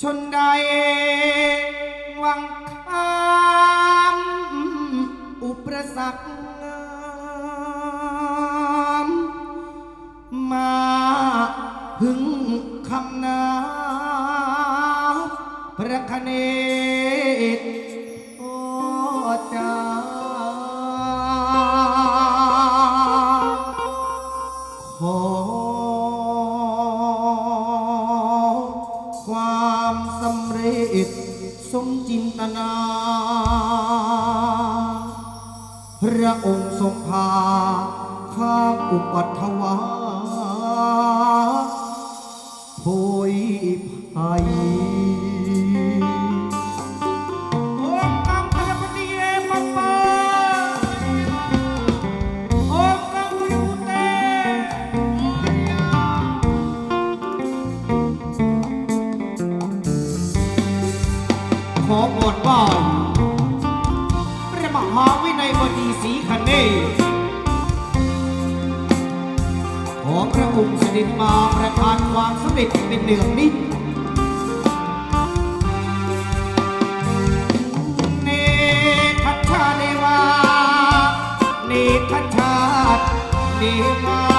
ชนใดวังคามอุปสรรคมาพึงคำนาพระคเนิตสมจินตนา พระองค์ทรงพาข้ามอุปัตถวา Tatat Nihmat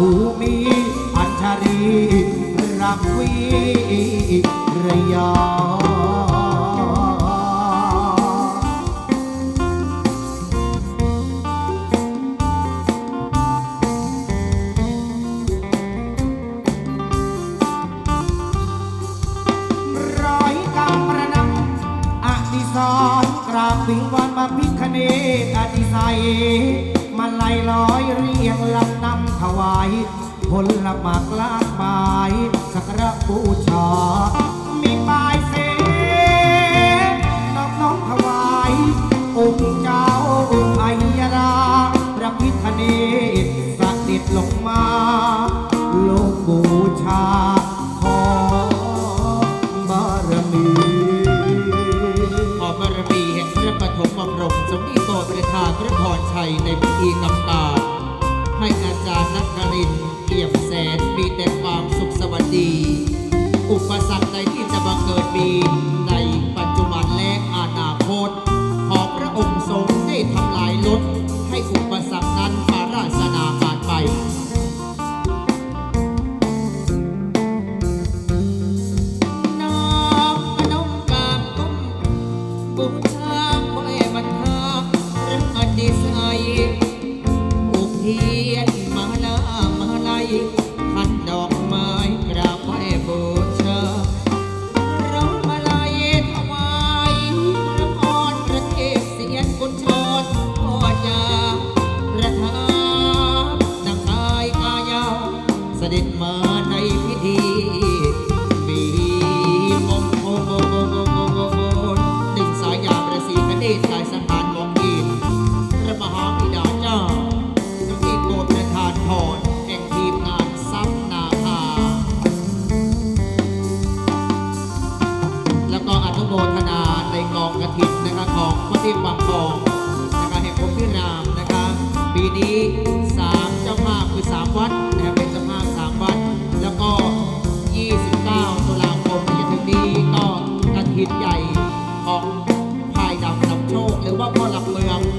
ภูมิอัญชรีรักวิระยองสอนกราบวิงวันมาพิคเนตอธิไส มาลัยลอยเรียงลำนำถวายผลละหมากลากไม้สักระบูชา มีปลายเสนอบน้องถวายองค์เจ้าไอยราพระพิคเนศสถิตลงมาลงบูชา ดี อุปสรรคใดที่จะบังเกิดมี mo, anak mo yan.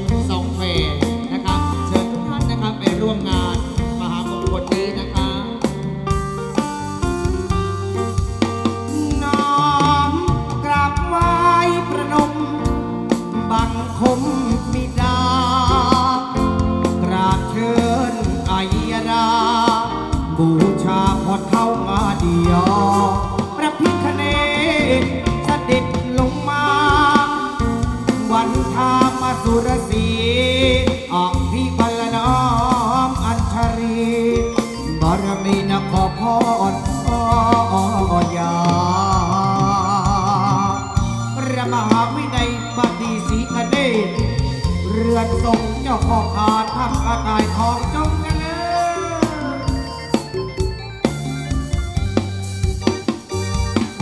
าของอาจทำกระต่ายทองจงกันเลย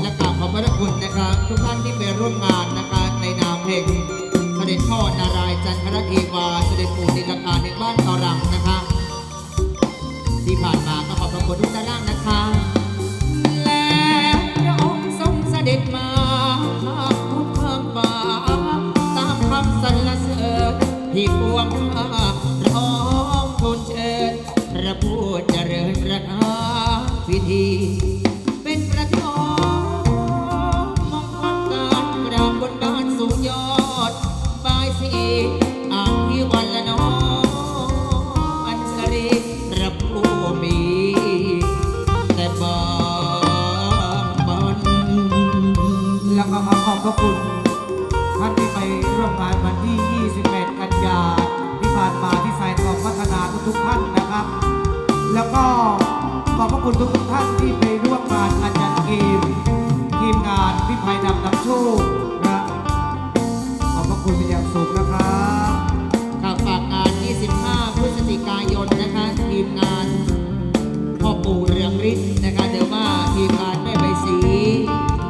และกราบขอบพระคุณนะครับ ทุกท่านที่ไปร่วมงานนะคะในนามเพลงเสด็จพ่อนารายณ์จันทรเทวาเสด็จปู่นิลกาในบ้านเกาลังนะคะที่ผ่านมาก็ขอบพระคุณทุกท่านนะคะแล้วพระองค์ทรงเสด็จมาทุกข้างฟ้าตามคำสรรเสริญ ที่ปวงข้าร้องทูลเชิญพระผู้เจริญประทานพิธี เป็นประทองมงคลการกราบบนบานสูงยอดบายสีอ่างที่วันละน้องอัญชรีพระผู้มี แต่บางบันแล้วก็มาขอบพระคุณท่านที่ไปร่วมงานวันที่ 28 ยาที่ผ่านมาที่สายทองพัฒนาทุกๆท่านนะครับ แล้วก็ขอบพระคุณทุกๆท่านที่ไปร่วมงานอาจารย์เกมทีมงานพี่ภัยดำนำโชคนะขอบพระคุณเป็นอย่างสูงนะครับข่าวฝากงาน 25 พฤศจิกายนนะคะทีมงานพ่อปู่เรืองฤทธิ์นะคะเดี๋ยวว่าทีมงานแม่ใบสี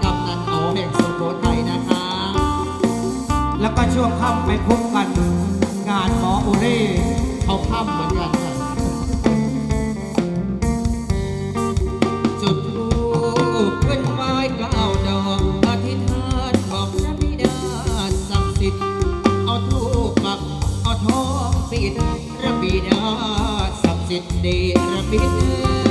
กำนันเอาแห่งสุโขทัยนะคะ แล้วก็ช่วงค่ำไปพบ สิทธิ์ดชระบิด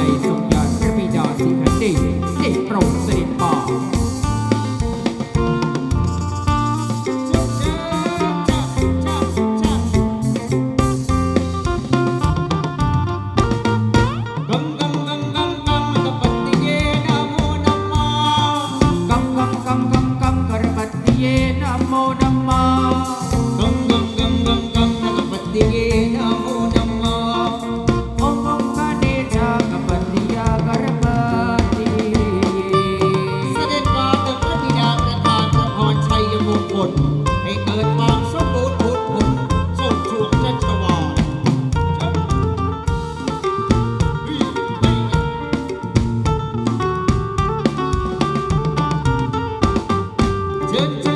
night. день